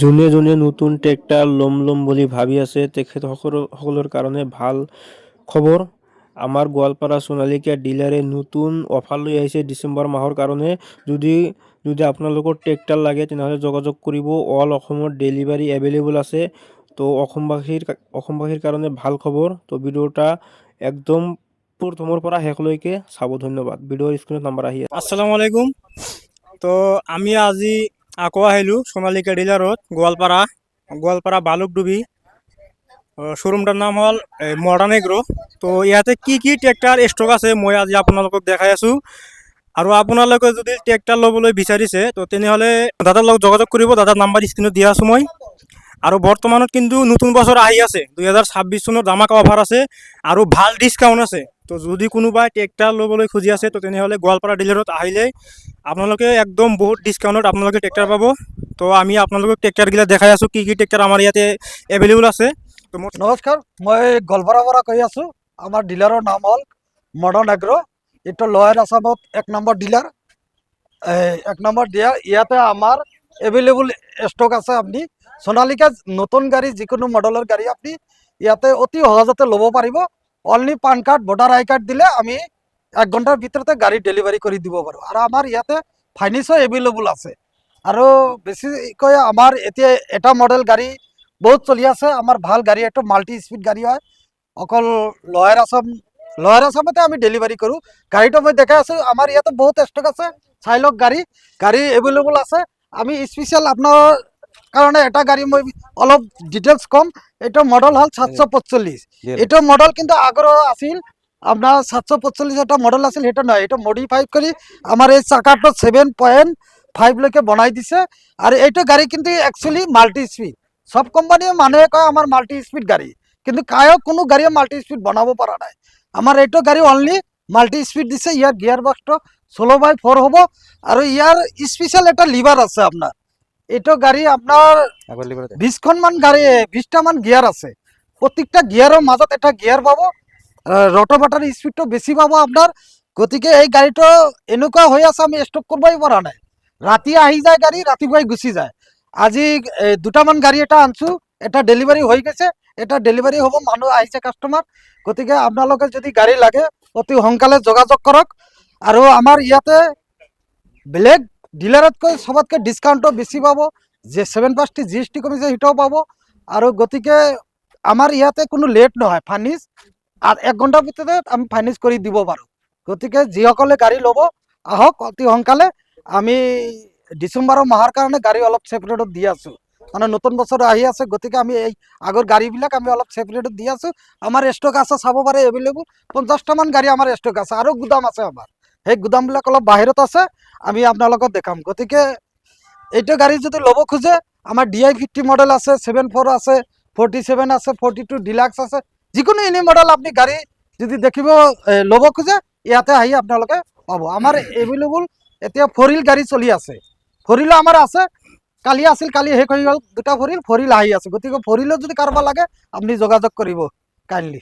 যোনে যোনে নতুন ট্ৰেক্টাৰ ল'ম ল'ম বুলি ভাবি আছে। তেখেতসকলৰ, সকলৰ কাৰণে ভালো খবৰ। আমাৰ গোৱালপাৰা সোণালিকা ডিলাৰে নতুন অফাৰ লৈ আহিছে ডিচেম্বৰ মাহৰ কাৰণে। যদি যদি আপোনালোকৰ ট্ৰেক্টাৰ লাগে তেনেহ'লে যোগাযোগ কৰিব। অল অসমত ডেলিভাৰী এভেইলেবল আছে। তো অসমবাসীৰ অসমবাসীৰ কাৰণে ভালো খবৰ। তো ভিডিঅ'টা একদম প্ৰথমৰ পৰা শেষলৈকে চাব। ধন্যবাদ। ভিডিঅ'ৰ স্ক্ৰীণত নাম্বাৰ আহি আছে। আসসালামু আলাইকুম। তো আমি আজি আকৌ সোনালিকা ডিলার রোড গোৱালপাৰা গোৱালপাৰা বালুকডুবি শোরুমটার নাম হ'ল মডাৰ্ণ এগ্ৰ' তো ইয়াতে কি কি ট্ৰেক্টাৰ ষ্টক আছে, মই আজি আপোনালোকক দেখাই আছোঁ। আৰু আপোনালোকে যদি ট্ৰেক্টাৰ ল'বলৈ বিচাৰিছে, তো তেনেহ'লে দাদাৰ লগত যোগাযোগ কৰিব, দাদাৰ নাম্বাৰ স্ক্ৰীণত দিয়া আছোঁ মই। আৰু বৰ্তমানত কিন্তু নতুন বছৰ আহি আছে। দুহেজাৰ ছাব্বিছ চনত ধামাকা অফাৰ আছে আৰু ভালো ডিছকাউণ্ট আছে। তো যদি কোনোবাই ট্ৰেক্টাৰ ল'বলৈ খুজি আছে, তো তেনেহ'লে গোৱালপাৰা ডিলাৰত আহিলে আপোনালোকে একদম বহুত ডিছকাউণ্টত আপোনালোকে ট্ৰেক্টাৰ পাব। তো আমি আপোনালোকক ট্ৰেক্টাৰবিলাক দেখাই আছোঁ, কি কি ট্ৰেক্টাৰ আমাৰ ইয়াতে এভেইলেবল আছে। তো নমস্কাৰ, মই গোৱালপাৰাৰ পৰা কৈ আছোঁ। আমাৰ ডিলাৰৰ নাম হ'ল মডাৰ্ণ এগ্ৰ' এইটো লয়াৰ আছামত এক নম্বৰ ডিলাৰ এক নম্বৰ ডিলাৰ ইয়াতে আমাৰ এভেইলেবল ষ্টক আছে আপুনি সোণালিকা নতুন গাড়ী, যিকোনো মডেলৰ গাড়ী আপুনি ইয়াতে অতি সহজতে ল'ব পাৰিব। Only PAN card, voter I card দিলে আমি এক ঘণ্টাৰ ভিতৰতে গাড়ী ডেলিভাৰী কৰি দিব পাৰোঁ। আৰু আমাৰ ইয়াতে ফাইনেন্সো এভেইলেবল আছে। আৰু বেছিকৈ আমাৰ এতিয়া এটা মডেল গাড়ী বহুত চলি আছে। আমাৰ ভালো গাড়ী, এইটো মাল্টি স্পীড গাড়ী হয়। অকল লয়াৰ আছাম লয়াৰ আছামতে আমি ডেলিভাৰী কৰোঁ। গাড়ীটো মই দেখাই আছোঁ। আমাৰ ইয়াতে বহুত ষ্টক আছে। চাই লওক গাড়ী গাড়ী এভেইলেবল আছে। আমি স্পেচিয়েল আপোনাৰ কাৰণে এটা গাড়ী মই অলপ ডিটেইলছ ক'ম। এইটো মডেল হ'ল সাতশ পঁচল্লিছ এইটো মডেল কিন্তু আগৰ আছিল। আপোনাৰ সাতশ পঁচল্লিছ এটা মডেল আছিল সেইটো নহয়। এইটো মডিফাই কৰি আমাৰ এই চাকাটো ছেভেন পইণ্ট ফাইভলৈকে বনাই দিছে। আৰু এইটো গাড়ী কিন্তু একচুৱেলি মাল্টি স্পীড সব কোম্পানীয়ে মানুহে কয় আমাৰ মাল্টি স্পীড গাড়ী। কিন্তু কায়ো কোনো গাড়ীয়ে মাল্টি স্পীড বনাব পৰা নাই। আমাৰ এইটো গাড়ী অনলি মাল্টি স্পীড দিছে। ইয়াৰ গিয়াৰ বক্সটো ষোল্ল বাই ফ'ৰ হ'ব। আৰু ইয়াৰ স্পেচিয়েল এটা লিভাৰ আছে আপোনাৰ। এইটো গাড়ী আপোনাৰ বিছখনমান গাড়ী বিছটামান গিয়াৰ আছে। প্ৰত্যেকটা গিয়াৰৰ মাজত এটা গিয়াৰ পাব। ৰটৰ স্পীডটো বেছি পাব আপোনাৰ। গতিকে এই গাড়ীটো এনেকুৱা হৈ আছে আমি ষ্টক কৰিবই পৰা নাই। ৰাতি আহি যায় গাড়ী ৰাতিপুৱাই গুচি যায়। আজি দুটামান গাড়ী এটা আনছো এটা ডেলিভাৰী হৈ গৈছে। এটা ডেলিভাৰী হ'ব মানুহ আহিছে কাষ্টমাৰ গতিকে আপোনালোকে যদি গাড়ী লাগে অতি সোনকালে যোগাযোগ কৰক। আৰু আমাৰ ইয়াতে বেলেগ ডিলাৰতকৈ চবতকৈ ডিছকাউণ্টটো বেছি পাব, যে seven percent G S T কমিছে সেইটোও পাব, আৰু গতিকে আমাৰ ইয়াতে কোনো লেট নহয় ফাইনেন্স এক ঘণ্টাৰ ভিতৰতে আমি ফাইনেন্স কৰি দিব পাৰোঁ। গতিকে যিসকলে গাড়ী ল'ব, আহক, অতি সোনকালে আমি ডিচেম্বৰৰ মাহৰ কাৰণে গাড়ী অলপ ছেপাৰেটত দি আছোঁ। মানে নতুন বছৰ আহি আছে, গতিকে আমি এই আগৰ গাড়ীবিলাক আমি অলপ ছেপাৰেটত দি আছোঁ। আমাৰ ষ্টক আছে, চাব পাৰে এভেইলেবল পঞ্চাছটামান গাড়ী আমাৰ ষ্টক আছে, আৰু গুদাম আছে আমাৰ। সেই গুদামবিলাক অলপ বাহিৰত আছে, আমি আপোনালোকক দেখাম। গতিকে, এইটো গাড়ী যদি ল'ব খোজে, আমাৰ ডি আই ফিফটি মডেল আছে ছেভেন ফ'ৰ আছে ফৰ্টি ছেভেন আছে ফৰ্টি টু ডিলাক্স আছে, যিকোনো এনি মডেল আপুনি গাড়ী যদি দেখিব ল'ব খোজে, ইয়াতে আহি আপোনালোকে পাব। আমাৰ এভেইলেবল এতিয়া ফৰিল গাড়ী চলি আছে। ফৰিলো আমাৰ আছে, কালি আছিল, কালি শেষ হৈ গ'ল, দুটা ফৰিল ফৰিল আহি আছে। গতিকে ফৰিলো যদি কাৰোবাৰ লাগে, আপুনি যোগাযোগ কৰিব কাইণ্ডলি